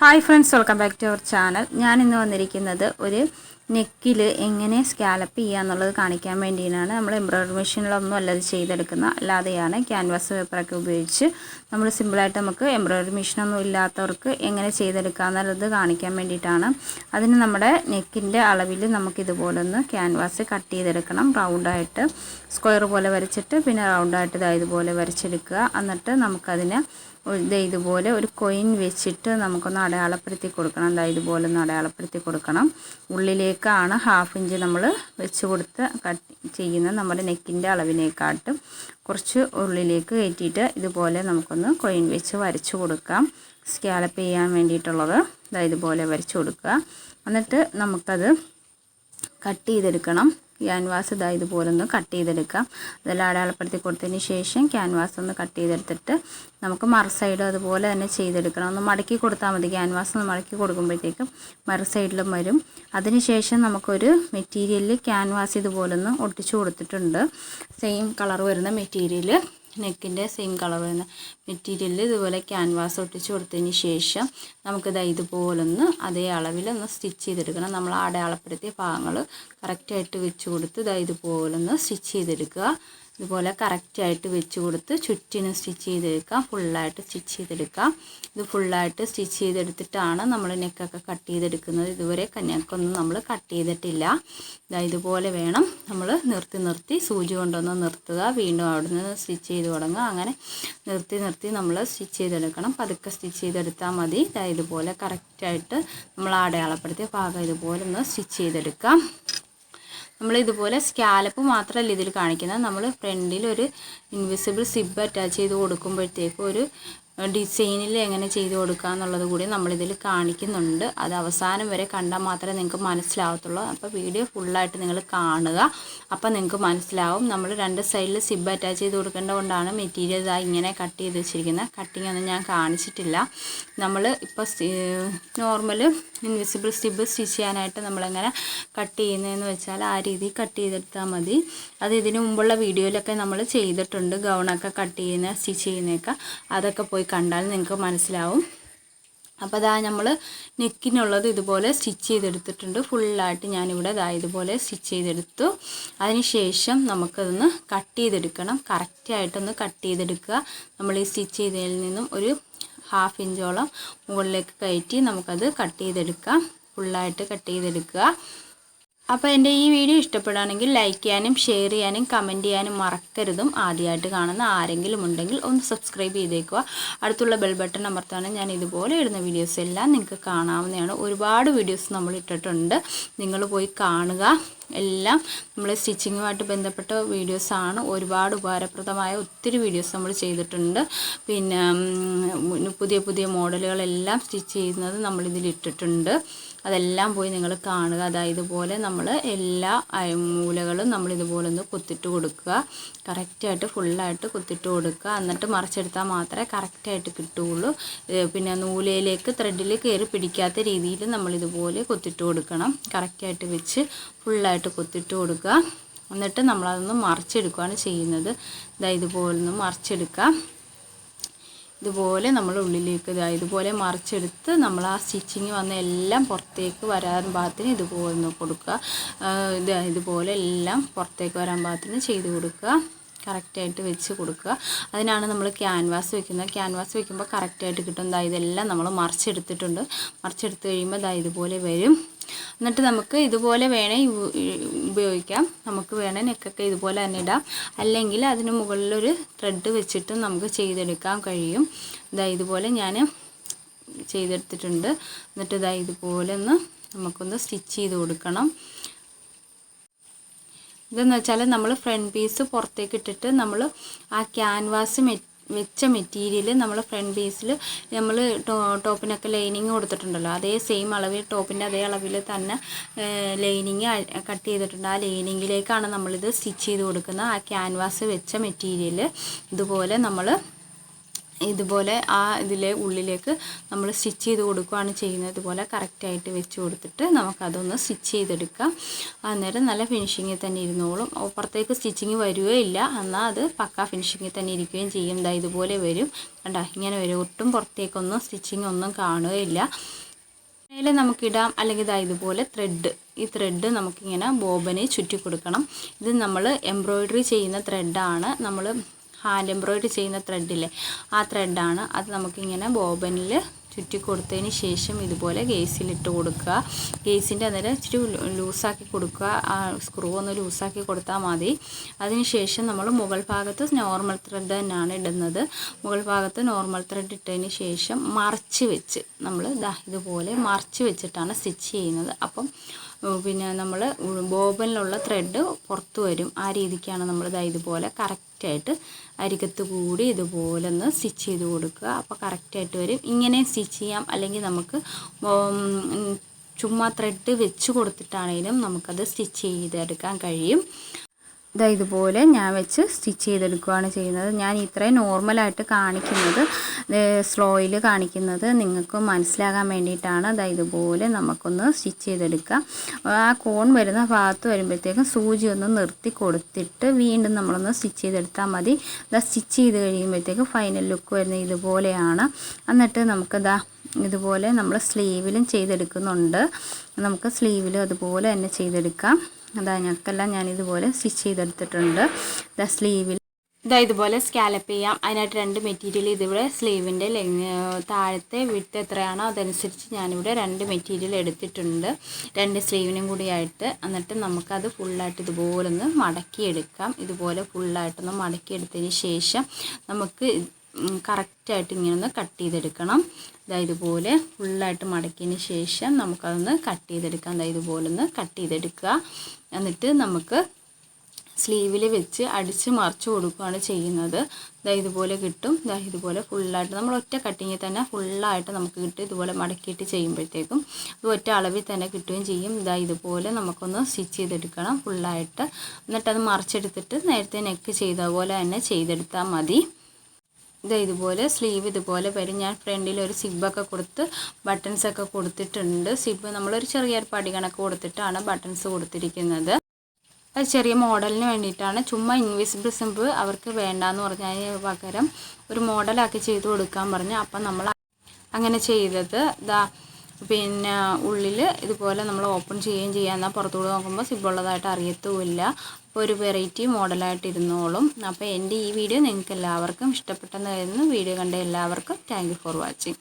Hi friends welcome back to our channel ഞാൻ ഇന്ന് വന്നിരിക്കുന്നത് ഒരു നെക്കിൽ എങ്ങനെ സ്കാലപ്പ് ചെയ്യുക എന്നുള്ളത് കാണിക്കാൻ വേണ്ടിയാണ് നമ്മൾ എംബ്രോയ്ഡറി മെഷീനിലൊന്നും അല്ല ചെയ്തെടുക്കുന്ന. അല്ലാതെയാണ് ക്യാൻവാസ് പേപ്പറൊക്കെ ഉപയോഗിച്ച് നമ്മൾ സിമ്പിളായിട്ട് നമുക്ക് എംബ്രോയ്ഡറി മെഷീനൊന്നും ഇല്ലാത്തവർക്ക് എങ്ങനെ ചെയ്തെടുക്കുക എന്നുള്ളത് കാണിക്കാൻ വേണ്ടിയിട്ടാണ്. അതിന് നമ്മുടെ നെക്കിന്റെ അളവിൽ നമുക്കിതുപോലെ ഒന്ന് ക്യാൻവാസ് കട്ട് ചെയ്തെടുക്കണം. റൗണ്ടായിട്ട് സ്ക്വയർ പോലെ വരച്ചിട്ട് പിന്നെ റൗണ്ടായിട്ട് ഇതായതുപോലെ വരച്ചെടുക്കുക. എന്നിട്ട് നമുക്കതിന് ഇതുപോലെ ഒരു കൊയിൻ വെച്ചിട്ട് നമുക്കൊന്ന് അടയാളപ്പെടുത്തി കൊടുക്കണം. എന്താ ഇതുപോലെ ഒന്ന് അടയാളപ്പെടുത്തി കൊടുക്കണം. ഉള്ളിലേക്കാണ് ഹാഫ് ഇഞ്ച് നമ്മൾ വെച്ച് കൊടുത്ത് കട്ട് ചെയ്യുന്നത് നമ്മുടെ നെക്കിന്റെ അളവിനേക്കാട്ടും. കുറച്ച് ഉള്ളിലേക്ക് കയറ്റിയിട്ട് ഇതുപോലെ നമുക്കൊന്ന് കൊയിൻ വെച്ച് വരച്ചു കൊടുക്കാം. സ്കാലപ്പ് ചെയ്യാൻ വേണ്ടിയിട്ടുള്ളത്. ഇതാ ഇതുപോലെ വരച്ചു കൊടുക്കുക. എന്നിട്ട് നമുക്കത് കട്ട് ചെയ്തെടുക്കണം. ക്യാൻവാസ് ഇതാ ഇതുപോലെ ഒന്ന് കട്ട് ചെയ്തെടുക്കാം. അതെല്ലാം അടയാളപ്പെടുത്തി കൊടുത്തതിന് ശേഷം ക്യാൻവാസ് ഒന്ന് കട്ട് ചെയ്തെടുത്തിട്ട് നമുക്ക് മറ സൈഡ് അതുപോലെ തന്നെ ചെയ്തെടുക്കണം. ഒന്ന് മടക്കി കൊടുത്താൽ മതി. ക്യാൻവാസ് ഒന്ന് മടക്കി കൊടുക്കുമ്പോഴത്തേക്കും മറ സൈഡിലും വരും. അതിനുശേഷം നമുക്കൊരു മെറ്റീരിയലിൽ ക്യാൻവാസ് ഇതുപോലെ ഒന്ന് ഒട്ടിച്ചു കൊടുത്തിട്ടുണ്ട്. സെയിം കളർ വരുന്ന മെറ്റീരിയൽ നെക്കിന്റെ സെയിം കളർ വരുന്ന മെറ്റീരിയലിൽ ഇതുപോലെ ക്യാൻവാസ് ഒട്ടിച്ച് കൊടുത്തതിന് ശേഷം നമുക്കിത് ഇതുപോലൊന്ന് അതേ അളവിലൊന്ന് സ്റ്റിച്ച് ചെയ്തെടുക്കണം. നമ്മൾ അടയാളപ്പെടുത്തിയ ഭാഗങ്ങൾ കറക്റ്റായിട്ട് വെച്ച് കൊടുത്ത് ഇതാ ഇതുപോലൊന്ന് സ്റ്റിച്ച് ചെയ്തെടുക്കുക. ഇതുപോലെ കറക്റ്റായിട്ട് വെച്ച് കൊടുത്ത് ചുറ്റിനും സ്റ്റിച്ച് ചെയ്തെടുക്കാം. ഫുള്ളായിട്ട് സ്റ്റിച്ച് ചെയ്തെടുക്കാം. ഇത് ഫുള്ളായിട്ട് സ്റ്റിച്ച് ചെയ്തെടുത്തിട്ടാണ് നമ്മൾ നെക്കൊക്കെ കട്ട് ചെയ്തെടുക്കുന്നത്. ഇതുവരെ നെക്കൊന്നും നമ്മൾ കട്ട് ചെയ്തിട്ടില്ല. ഇതാ ഇതുപോലെ വേണം നമ്മൾ നിർത്തി നിർത്തി സൂചി കൊണ്ടൊന്ന് നിർത്തുക. വീണ്ടും അവിടെ നിന്ന് സ്റ്റിച്ച് ചെയ്ത് തുടങ്ങുക. അങ്ങനെ നിർത്തി നിർത്തി നമ്മൾ സ്റ്റിച്ച് ചെയ്തെടുക്കണം. പതുക്കെ സ്റ്റിച്ച് ചെയ്തെടുത്താൽ മതി. ഇതാ ഇതുപോലെ കറക്റ്റായിട്ട് നമ്മൾ അടയാളപ്പെടുത്തിയ ഭാഗം ഇതുപോലെ ഒന്ന് സ്റ്റിച്ച് ചെയ്തെടുക്കാം. നമ്മൾ ഇതുപോലെ സ്കാലപ്പ് മാത്രമല്ല ഇതിൽ കാണിക്കുന്നത്. നമ്മൾ ഫ്രണ്ടിൽ ഒരു ഇൻവിസിബിൾ സിബ് അറ്റാച്ച് ചെയ്ത് കൊടുക്കുമ്പോഴത്തേക്കും ഒരു ഡിസൈനിൽ എങ്ങനെ ചെയ്ത് കൊടുക്കുക എന്നുള്ളത് കൂടി നമ്മളിതിൽ കാണിക്കുന്നുണ്ട്. അത് അവസാനം വരെ കണ്ടാൽ മാത്രമേ നിങ്ങൾക്ക് മനസ്സിലാവത്തുള്ളൂ. അപ്പോൾ വീഡിയോ ഫുള്ളായിട്ട് നിങ്ങൾ കാണുക. അപ്പോൾ നിങ്ങൾക്ക് മനസ്സിലാവും. നമ്മൾ രണ്ട് സൈഡിൽ സിബ് അറ്റാച്ച് ചെയ്ത് കൊടുക്കേണ്ടതുകൊണ്ടാണ് മെറ്റീരിയൽ ഇതാ ഇങ്ങനെ കട്ട് ചെയ്ത് വെച്ചിരിക്കുന്നത്. കട്ടിങ് ഒന്നും ഞാൻ കാണിച്ചിട്ടില്ല. നമ്മൾ ഇപ്പോൾ നോർമൽ ഇൻവിസിബിൾ സിബ് സ്റ്റിച്ച് ചെയ്യാനായിട്ട് നമ്മളെങ്ങനെ കട്ട് ചെയ്യുന്നതെന്ന് വെച്ചാൽ ആ രീതിയിൽ കട്ട് ചെയ്തെടുത്താൽ മതി. അത് ഇതിനു മുമ്പുള്ള വീഡിയോയിലൊക്കെ നമ്മൾ ചെയ്തിട്ടുണ്ട്. ഗൗണൊക്കെ കട്ട് ചെയ്യുന്ന സ്റ്റിച്ച് ചെയ്യുന്നതൊക്കെ. അതൊക്കെ പോയി കണ്ടാൽ നിങ്ങൾക്ക് മനസ്സിലാവും. അപ്പോൾ അതാ നമ്മൾ നെക്കിനുള്ളത് ഇതുപോലെ സ്റ്റിച്ച് ചെയ്തെടുത്തിട്ടുണ്ട്. ഫുള്ളായിട്ട് ഞാനിവിടെ ഇതാ ഇതുപോലെ സ്റ്റിച്ച് ചെയ്തെടുത്തു. അതിനുശേഷം നമുക്കതൊന്ന് കട്ട് ചെയ്തെടുക്കണം. കറക്റ്റായിട്ടൊന്ന് കട്ട് ചെയ്തെടുക്കുക. നമ്മൾ ഈ സ്റ്റിച്ച് ചെയ്തതിൽ നിന്നും ഒരു ഹാഫ് ഇഞ്ചോളം മുകളിലേക്ക് കയറ്റി നമുക്കത് കട്ട് ചെയ്തെടുക്കാം. ഫുള്ളായിട്ട് കട്ട് ചെയ്തെടുക്കുക. അപ്പോൾ എന്റെ ഈ വീഡിയോ ഇഷ്ടപ്പെടുകയാണെങ്കിൽ ലൈക്ക് ചെയ്യാനും ഷെയർ ചെയ്യാനും കമന്റ് ചെയ്യാനും മറക്കരുതും. ആദ്യമായിട്ട് കാണുന്ന ആരെങ്കിലും ഉണ്ടെങ്കിൽ ഒന്ന് സബ്സ്ക്രൈബ് ചെയ്തേക്കുക. അടുത്തുള്ള ബെൽ ബട്ടൺ അമർത്താനും ഞാൻ ഇതുപോലെ ഇടുന്ന വീഡിയോസ് എല്ലാം നിങ്ങൾക്ക് കാണാവുന്നതാണ്. ഒരുപാട് വീഡിയോസ് നമ്മൾ ഇട്ടിട്ടുണ്ട്. നിങ്ങൾ പോയി കാണുക. എല്ലാം നമ്മൾ സ്റ്റിച്ചിങ്ങുമായിട്ട് ബന്ധപ്പെട്ട വീഡിയോസാണ്. ഒരുപാട് ഉപകാരപ്രദമായ ഒത്തിരി വീഡിയോസ് നമ്മൾ ചെയ്തിട്ടുണ്ട്. പിന്നെ പുതിയ പുതിയ മോഡലുകളെല്ലാം സ്റ്റിച്ച് ചെയ്യുന്നത് നമ്മളിതിൽ ഇട്ടിട്ടുണ്ട് അതെല്ലാം പോയി നിങ്ങൾ കാണുക. അതായത് ഇതുപോലെ നമ്മൾ എല്ലാ മൂലകളും നമ്മൾ ഇതുപോലെ ഒന്ന് കുത്തിട്ട് കൊടുക്കുക. കറക്റ്റായിട്ട് ഫുള്ളായിട്ട് കുത്തിട്ട് കൊടുക്കുക. എന്നിട്ട് മറിച്ചെടുത്താൽ മാത്രമേ കറക്റ്റായിട്ട് കിട്ടുകയുള്ളൂ. പിന്നെ നൂലയിലേക്ക് ത്രെഡിൽ കയറി പിടിക്കാത്ത രീതിയിൽ നമ്മളിതുപോലെ കുത്തിട്ട് കൊടുക്കണം. കറക്റ്റായിട്ട് വെച്ച് ഫുള്ളായിട്ട് കുത്തിട്ട് കൊടുക്കുക. എന്നിട്ട് നമ്മളതൊന്ന് മറിച്ചെടുക്കുകയാണ് ചെയ്യുന്നത്. ഇതാ ഇതുപോലെ ഒന്ന് മറിച്ചെടുക്കുക. ഇതുപോലെ നമ്മൾ ഉള്ളിലേക്ക് ഇതാ ഇതുപോലെ മറിച്ചെടുത്ത് നമ്മൾ ആ സ്റ്റിച്ചിങ് വന്ന എല്ലാം പുറത്തേക്ക് വരാൻ പാകത്തിന് ഇതുപോലെ ഒന്ന് കൊടുക്കുക ഇത് ഇതുപോലെ എല്ലാം പുറത്തേക്ക് വരാൻ പാകത്തിന് ചെയ്ത് കൊടുക്കുക. കറക്റ്റായിട്ട് വെച്ച് കൊടുക്കുക. അതിനാണ് നമ്മൾ ക്യാൻവാസ് വെക്കുന്നത്. ക്യാൻവാസ് വെക്കുമ്പോൾ കറക്റ്റായിട്ട് കിട്ടും. ഇതാ ഇതെല്ലാം നമ്മൾ മറിച്ചെടുത്തിട്ടുണ്ട്. മറിച്ചെടുത്ത് കഴിയുമ്പോൾ ഇതാ ഇതുപോലെ വരും. എന്നിട്ട് നമുക്ക് ഇതുപോലെ വേണേൽ ഉപയോഗിക്കാം. നമുക്ക് വേണേൽ നെക്കൊക്കെ ഇതുപോലെ തന്നെ ഇടാം. അല്ലെങ്കിൽ അതിന് മുകളിലൊരു ത്രെഡ് വെച്ചിട്ട് നമുക്ക് ചെയ്തെടുക്കാൻ കഴിയും. ഇതാ ഇതുപോലെ ഞാൻ ചെയ്തെടുത്തിട്ടുണ്ട്. എന്നിട്ട് ഇതാ ഇതുപോലെ ഒന്ന് നമുക്കൊന്ന് സ്റ്റിച്ച് ചെയ്ത് കൊടുക്കണം. ഇതെന്ന് വെച്ചാൽ നമ്മൾ ഫ്രണ്ട് പീസ് പുറത്തേക്ക് ഇട്ടിട്ട് നമ്മൾ ആ ക്യാൻവാസ് മെ വെച്ച മെറ്റീരിയൽ നമ്മൾ ഫ്രണ്ട് പീസിൽ നമ്മൾ ടോപ്പിനൊക്കെ ലൈനിങ് കൊടുത്തിട്ടുണ്ടല്ലോ. അതേ സെയിം അളവിൽ ടോപ്പിന്റെ അതേ അളവിൽ തന്നെ ലൈനിങ് കട്ട് ചെയ്തിട്ടുണ്ട്. ആ ലൈനിങ്ങിലേക്കാണ് നമ്മളിത് സ്റ്റിച്ച് ചെയ്ത് കൊടുക്കുന്നത്. ആ ക്യാൻവാസ് വെച്ച മെറ്റീരിയൽ ഇതുപോലെ നമ്മൾ ഇതുപോലെ ആ ഇതിലെ ഉള്ളിലേക്ക് നമ്മൾ സ്റ്റിച്ച് ചെയ്ത് കൊടുക്കുകയാണ് ചെയ്യുന്നത്. ഇതുപോലെ കറക്റ്റായിട്ട് വെച്ച് കൊടുത്തിട്ട് നമുക്കതൊന്ന് സ്റ്റിച്ച് ചെയ്തെടുക്കാം. അന്നേരം നല്ല ഫിനിഷിങ്ങിൽ തന്നെ ഇരുന്നോളും. പുറത്തേക്ക് സ്റ്റിച്ചിങ് വരികയില്ല എന്നാൽ അത് പക്ക ഫിനിഷിങ്ങിൽ തന്നെ ഇരിക്കുകയും ചെയ്യും. ദാ ഇതുപോലെ വരും. കണ്ട ഇങ്ങനെ വരും. ഒട്ടും പുറത്തേക്കൊന്നും സ്റ്റിച്ചിങ് ഒന്നും കാണുകയില്ല മേലെ നമുക്കിടാം. അല്ലെങ്കിൽ ഇതാ ഇതുപോലെ ത്രെഡ് ഈ ത്രെഡ് നമുക്കിങ്ങനെ ബോബനെ ചുറ്റി കൊടുക്കണം. ഇത് നമ്മൾ എംബ്രോയ്ഡറി ചെയ്യുന്ന ത്രെഡാണ് നമ്മൾ ഹാൻഡ് എംബ്രോയിഡറി ചെയ്യുന്ന ത്രെഡില്ലേ ആ ത്രെഡാണ് അത് നമുക്കിങ്ങനെ ബോബനിൽ ചുറ്റി കൊടുത്തതിന് ശേഷം ഇതുപോലെ ഗേസിലിട്ട് കൊടുക്കുക. ഗേസിന്റെ അന്നേരം ഇച്ചിരി ലൂസാക്കി കൊടുക്കുക. ആ സ്ക്രൂ ഒന്ന് ലൂസാക്കി കൊടുത്താൽ മതി. അതിന് ശേഷം നമ്മൾ മുകൾ ഭാഗത്ത് നോർമൽ ത്രെഡ് തന്നെയാണ് ഇടുന്നത്. മുകൾ ഭാഗത്ത് നോർമൽ ത്രെഡ് ഇട്ടതിന് ശേഷം മറച്ച് വെച്ച് നമ്മൾ ഇതാ ഇതുപോലെ മറച്ച് വെച്ചിട്ടാണ് സ്റ്റിച്ച് ചെയ്യുന്നത്. അപ്പം പിന്നെ നമ്മൾ ബോബനിലുള്ള ത്രെഡ് പുറത്ത് വരും. ആ രീതിക്കാണ് നമ്മൾ ഇതാ ഇതുപോലെ കറക്റ്റായിട്ട് അരികത്ത് കൂടി ഇതുപോലെ ഒന്ന് സ്റ്റിച്ച് ചെയ്ത് കൊടുക്കുക. അപ്പോൾ കറക്റ്റായിട്ട് വരും. ഇങ്ങനെ സ്റ്റിച്ച് ചെയ്യാം. അല്ലെങ്കിൽ നമുക്ക് ചുമ്മാ ത്രെഡ് വെച്ച് കൊടുത്തിട്ടാണെങ്കിലും നമുക്കത് സ്റ്റിച്ച് ചെയ്തെടുക്കാൻ കഴിയും. ഇതാ ഇതുപോലെ ഞാൻ വെച്ച് സ്റ്റിച്ച് ചെയ്തെടുക്കുകയാണ് ചെയ്യുന്നത്. ഞാൻ ഇത്രയും നോർമലായിട്ട് കാണിക്കുന്നത് സ്ലോയിൽ കാണിക്കുന്നത് നിങ്ങൾക്ക് മനസ്സിലാകാൻ വേണ്ടിയിട്ടാണ്. അതാ ഇതുപോലെ നമുക്കൊന്ന് സ്റ്റിച്ച് ചെയ്തെടുക്കാം. ആ കോൺ വരുന്ന ഭാഗത്ത് വരുമ്പോഴത്തേക്കും സൂചി ഒന്ന് നിർത്തി കൊടുത്തിട്ട് വീണ്ടും നമ്മളൊന്ന് സ്റ്റിച്ച് ചെയ്തെടുത്താൽ മതി. ഇതാ സ്റ്റിച്ച് ചെയ്ത് കഴിയുമ്പോഴത്തേക്കും ഫൈനൽ ലുക്ക് വരുന്നത് ഇതുപോലെയാണ്. എന്നിട്ട് നമുക്കിതാ ഇതുപോലെ നമ്മൾ സ്ലീവിലും ചെയ്തെടുക്കുന്നുണ്ട്. നമുക്ക് സ്ലീവിലും അതുപോലെ തന്നെ ചെയ്തെടുക്കാം. അതാ ഞങ്ങൾക്കെല്ലാം ഞാൻ ഇതുപോലെ സ്റ്റിച്ച് ചെയ്തെടുത്തിട്ടുണ്ട്. ദ സ്ലീവിൽ ഇതാ ഇതുപോലെ സ്കാലപ്പ് ചെയ്യാം. അതിനായിട്ട് രണ്ട് മെറ്റീരിയൽ ഇതിവിടെ സ്ലീവിന്റെ താഴത്തെ വിട്ട് എത്രയാണോ അതനുസരിച്ച് ഞാനിവിടെ രണ്ട് മെറ്റീരിയൽ എടുത്തിട്ടുണ്ട്. രണ്ട് സ്ലീവിനും കൂടിയായിട്ട്. എന്നിട്ട് നമുക്കത് ഫുള്ളായിട്ട് ഇതുപോലെ ഒന്ന് മടക്കിയെടുക്കാം. ഇതുപോലെ ഫുള്ളായിട്ടൊന്ന് മടക്കിയെടുത്തതിന് ശേഷം നമുക്ക് കറക്റ്റായിട്ട് ഇങ്ങനെ ഒന്ന് കട്ട് ചെയ്തെടുക്കണം. ഇതാ ഇതുപോലെ ഫുള്ളായിട്ട് മടക്കിയതിന് ശേഷം നമുക്കതൊന്ന് കട്ട് ചെയ്തെടുക്കാം. ഇതാ ഇതുപോലെ ഒന്ന് കട്ട് ചെയ്തെടുക്കുക. എന്നിട്ട് നമുക്ക് സ്ലീവിൽ വെച്ച് അടിച്ച് മറിച്ച് കൊടുക്കുകയാണ് ചെയ്യുന്നത്. ഇതാ ഇതുപോലെ കിട്ടും. ഇതാ ഇതുപോലെ ഫുള്ളായിട്ട് നമ്മൾ ഒറ്റ കട്ടിങ്ങിൽ തന്നെ ഫുള്ളായിട്ട് നമുക്ക് കിട്ടും. ഇതുപോലെ മടക്കിയിട്ട് ചെയ്യുമ്പോഴത്തേക്കും ഇത് ഒറ്റ അളവിൽ തന്നെ കിട്ടുകയും ചെയ്യും. ഇതാ ഇതുപോലെ നമുക്കൊന്ന് സ്റ്റിച്ച് ചെയ്തെടുക്കണം ഫുള്ളായിട്ട് എന്നിട്ടത് മറിച്ചെടുത്തിട്ട് നേരത്തെ നെക്ക് ചെയ്ത പോലെ തന്നെ ചെയ്തെടുത്താൽ മതി. ഇത് ഇതുപോലെ സ്ലീവ് ഇതുപോലെ വരും. ഞാൻ ഫ്രണ്ടിൽ ഒരു സിബൊക്കെ കൊടുത്ത് ബട്ടൺസ് ഒക്കെ കൊടുത്തിട്ടുണ്ട്. സിബ് നമ്മളൊരു ചെറിയൊരു പടി കണക്ക് കൊടുത്തിട്ടാണ് ബട്ടൺസ് കൊടുത്തിരിക്കുന്നത്. അത് ചെറിയ മോഡലിന് വേണ്ടിയിട്ടാണ്. ചുമ്മാ ഇൻവിസിബിൾ സിബ് അവർക്ക് വേണ്ടാന്ന് പറഞ്ഞതിന് പകരം ഒരു മോഡലാക്കി ചെയ്ത് കൊടുക്കാൻ പറഞ്ഞു. അപ്പം നമ്മൾ അങ്ങനെ ചെയ്തത്. ഇതാ പിന്നെ ഉള്ളിൽ ഇതുപോലെ നമ്മൾ ഓപ്പൺ ചെയ്യുകയും ചെയ്യാം. എന്നാൽ പുറത്തുകൂടെ നോക്കുമ്പോൾ സിബുള്ളതായിട്ട് അറിയത്തുമില്ല. അപ്പോൾ ഒരു വെറൈറ്റി മോഡലായിട്ട് ഇരുന്നോളും. അപ്പോൾ എന്റെ ഈ വീഡിയോ നിങ്ങൾക്ക് എല്ലാവർക്കും ഇഷ്ടപ്പെട്ടെന്ന് കരുതുന്നു. വീഡിയോ കണ്ട എല്ലാവർക്കും താങ്ക് ഫോർ വാച്ചിങ്